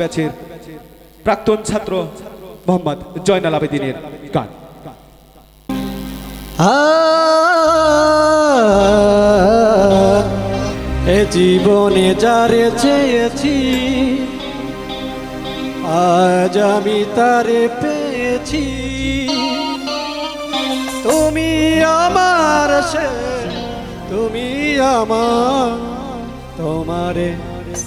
ব্যাচের প্রাক্তন ছাত্র মোহাম্মদ জয়নাল আবেদিনের গান। এ জীবনে যারে চেয়েছি, আজ আমি তারে পেয়েছি। তুমি আমার সে, তুমি আমার, তোমারে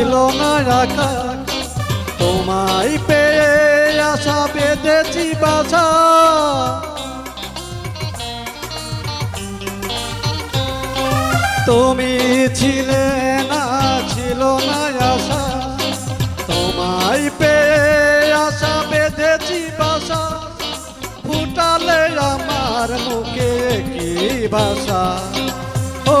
ছিল না রাখা। তোমায় পেয়ে আশা বেঁধেছি বাসা। তুমি ছিলে না, ছিল না আশা। তোমায় পেয়ে আশা বেঁধেছি বাসা। ফুটালে আমার মুখে কি ভাষা ও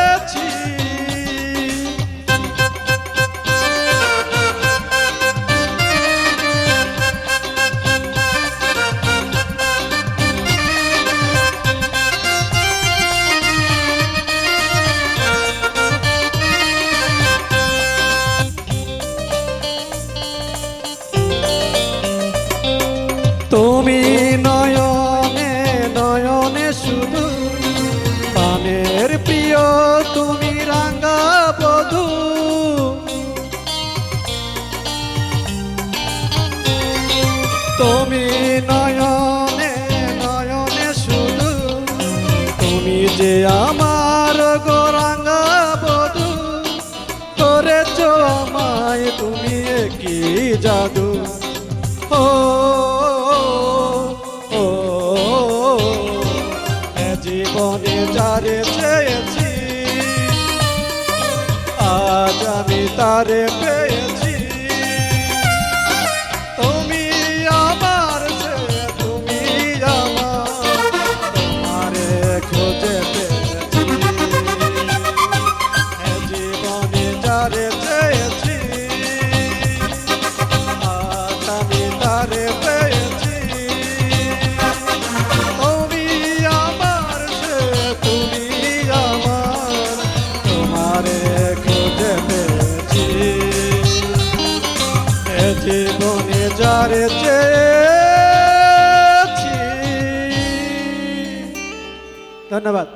তুমি নয়নে নয়নে শুধু। পানের প্রিয়, তুমি রাঙ্গা বধু। তুমি নয়নে নয়নে শুধু। তুমি যে আমার গোরাঙ্গা বধু। করেছ আমায় তুমি কি জাদু। ও ও জীবনে যারে চেয়েছি আজ আমি তারে পেয়েছি। তুমি আমার তুমি আমার তোমারে খুঁজে পেয়েছি। যারে চেয়েছি ধন্যবাদ।